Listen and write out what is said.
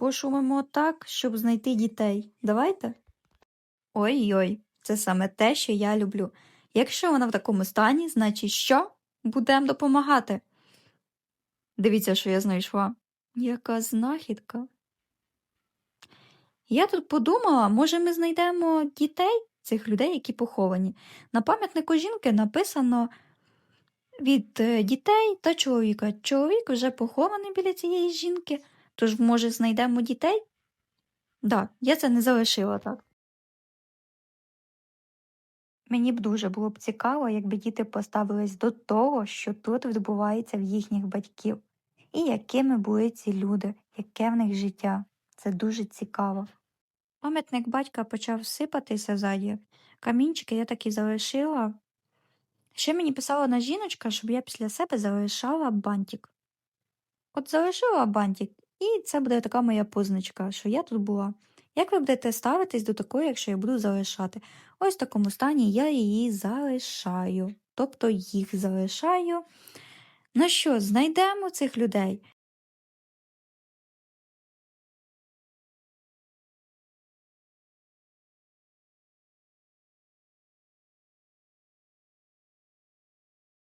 пошумимо так, щоб знайти дітей. Давайте? Ой-ой, це саме те, що я люблю. Якщо вона в такому стані, значить що? Будемо допомагати. Дивіться, що я знайшла. Яка знахідка. Я тут подумала, може, ми знайдемо дітей цих людей, які поховані. На пам'ятнику жінки написано від е, дітей та чоловіка. Чоловік вже похований біля цієї жінки, тож, може, знайдемо дітей? Да, я це не залишила так. Мені б дуже було б цікаво, якби діти поставились до того, що тут відбувається в їхніх батьків, і якими були ці люди, яке в них життя. Це дуже цікаво. Пам'ятник батька почав сипатися ззаді. Камінчики я так і залишила. Ще мені писала одна жіночка, щоб я після себе залишала бантик. От залишила бантик, і це буде така моя позначка, що я тут була. Як ви будете ставитись до такої, якщо я буду залишати? Ось в такому стані я її залишаю, тобто їх залишаю. Ну що, знайдемо цих людей?